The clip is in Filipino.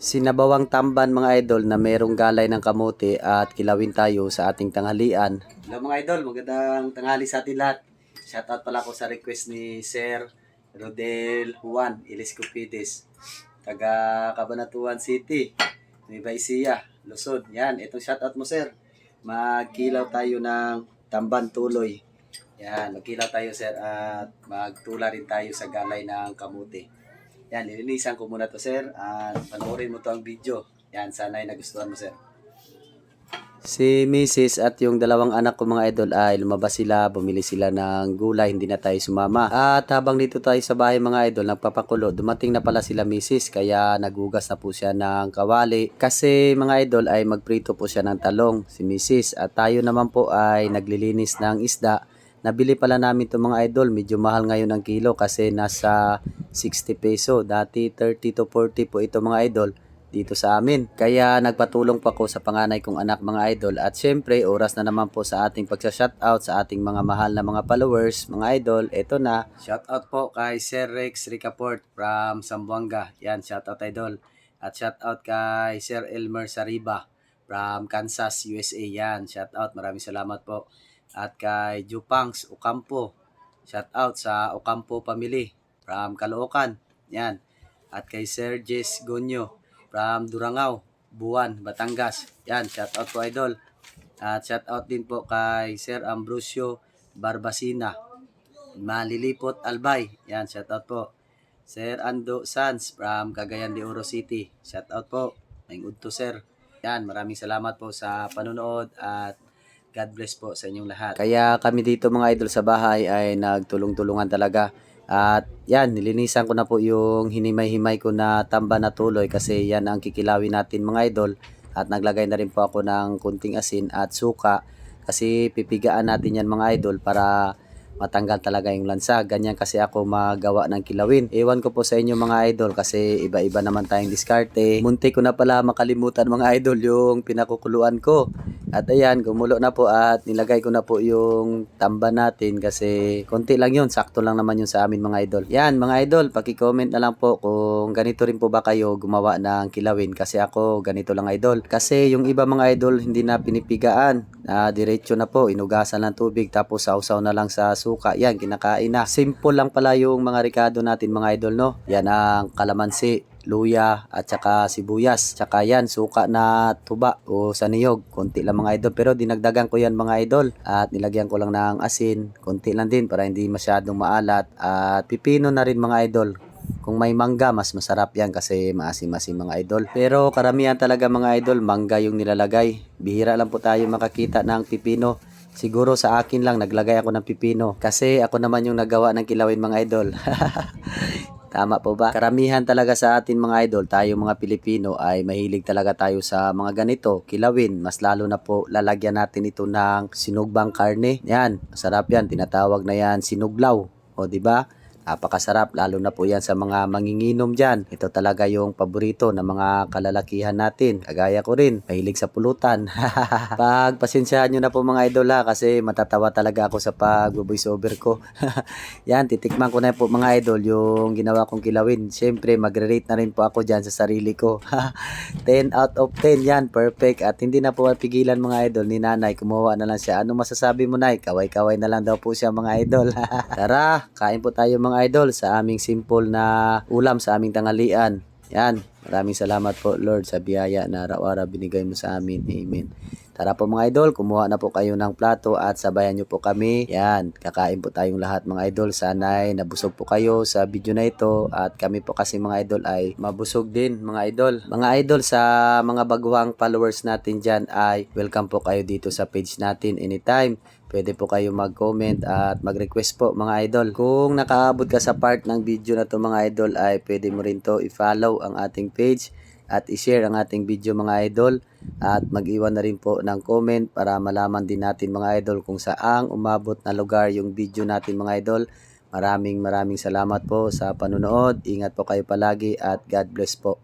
Sinabawang tamban mga idol na merong galay ng kamote at kilawin tayo sa ating tanghalian. Hello mga idol, magandang tanghali sa atin lahat. Shoutout pala ko sa request ni Sir Rodel Juan Iliscopides, taga Cabanatuan City, Nueva Ecija, Luzon. Yan, itong shoutout mo sir. Magkilaw tayo ng tamban tuloy. Yan, magkilaw tayo sir at magtula rin tayo sa galay ng kamote. Yan, nilinisan ko muna to sir at panoorin mo to ang video. Yan, sana ay nagustuhan mo sir. Si Mrs. at yung dalawang anak ko mga idol ay lumabas sila, bumili sila ng gulay, hindi na tayo sumama. At habang dito tayo sa bahay mga idol, nagpapakulo, dumating na pala sila Mrs. Kaya nagugas na po siya ng kawali. Kasi mga idol ay magprito po siya ng talong, si Mrs. At tayo naman po ay naglilinis ng isda. Nabili pala namin to mga idol, medyo mahal ngayon ang kilo kasi nasa 60 peso. Dati 30 to 40 po ito mga idol dito sa amin. Kaya nagpatulong pa ko sa panganay kong anak mga idol at syempre oras na naman po sa ating pagsha-shoutout sa ating mga mahal na mga followers, mga idol. Ito na, shoutout po kay Sir Rex Ricaport from Zamboanga. Yan, shoutout idol. At shoutout kay Sir Elmer Sariba from Kansas, USA. Yan, shoutout. Maraming salamat po. At kay Jupangs Ocampo. Shoutout sa Ocampo family from Caloocan. Yan. At kay Sir Jess Gonyo from Durangao, Buwan, Batangas. Yan, shout out po idol. At shout out din po kay Sir Ambrosio Barbasina, Malilipot Albay. Yan, shout out po. Sir Ando Sanz from Cagayan de Oro City. Shout out po. May to sir. Yan, maraming salamat po sa panonood at God bless po sa inyong lahat. Kaya kami dito mga idol sa bahay ay nagtulong-tulungan talaga. At yan, nilinisan ko na po yung hinimay-himay ko na tamba na tuloy kasi yan ang kikilawin natin mga idol. At naglagay na rin po ako ng kunting asin at suka kasi pipigaan natin yan mga idol para matanggal talaga yung lansa. Ganyan kasi ako magawa ng kilawin. Ewan ko po sa inyo mga idol kasi iba-iba naman tayong diskarte. Munti ko na pala makalimutan mga idol yung pinakukuluan ko. At ayan, gumulo na po at nilagay ko na po yung tamba natin kasi konti lang yun. Sakto lang naman yun sa amin mga idol. Yan mga idol, paki-comment na lang po kung ganito rin po ba kayo gumawa ng kilawin kasi ako ganito lang idol. Kasi yung iba mga idol hindi na pinipigaan. Ah, diretso na po, inugasan ng tubig tapos sausaw na lang sa suka. Yan, kinakain na. Simple lang pala yung mga ricado natin mga idol no. Yan ang kalamansi, luya at saka sibuyas. Tsaka yan, suka na tuba o sa niyog. Konti lang mga idol. Pero dinagdagan ko yan mga idol. At nilagyan ko lang ng asin. Konti lang din para hindi masyadong maalat. At pipino na rin mga idol. Kung may mangga, mas masarap yan kasi maasim-asim mga idol. Pero karamihan talaga mga idol, mangga yung nilalagay. Bihira lang po tayo makakita ng pipino. Siguro sa akin lang naglagay ako ng pipino kasi ako naman yung nagawa ng kilawin mga idol. Tama po ba? Karamihan talaga sa atin mga idol, tayo mga Pilipino ay mahilig talaga tayo sa mga ganito, kilawin. Mas lalo na po lalagyan natin ito ng sinugbang karne. Yan, masarap yan. Tinatawag na yan sinuglaw. O di ba? Napakasarap lalo na po yan sa mga manginginom dyan. Ito talaga yung paborito ng mga kalalakihan natin. Kagaya ko rin, mahilig sa pulutan. Pag pasensyahan nyo na po mga idol ha, kasi matatawa talaga ako sa pag over ko. yan, titikman ko na po mga idol yung ginawa kong kilawin. Siyempre, magre-rate na rin po ako dyan sa sarili ko. 10 out of 10 yan, perfect. At hindi na po mapigilan mga idol ni nanay. Kumuha na lang siya. Ano masasabi mo nay? Kaway-kaway na lang daw po siya mga idol. Tara, kain po tayo mga idol sa aming simple na ulam sa aming tanghalian. Yan, maraming salamat po Lord sa biyaya na araw-araw binigay mo sa amin. Amen. Tara po mga idol, kumuha na po kayo ng plato at sabayan nyo po kami. Yan, kakain po tayong lahat mga idol. Sana'y nabusog po kayo sa video na ito at kami po kasi mga idol ay mabusog din mga idol. Mga idol sa mga baguhang followers natin dyan ay welcome po kayo dito sa page natin anytime. Pwede po kayo mag-comment at mag-request po mga idol. Kung nakaabot ka sa part ng video na to mga idol ay pwede mo rin to i-follow ang ating page at i-share ang ating video mga idol at mag-iwan na rin po ng comment para malaman din natin mga idol kung saang umabot na lugar yung video natin mga idol. Maraming maraming salamat po sa panonood. Ingat po kayo palagi at God bless po.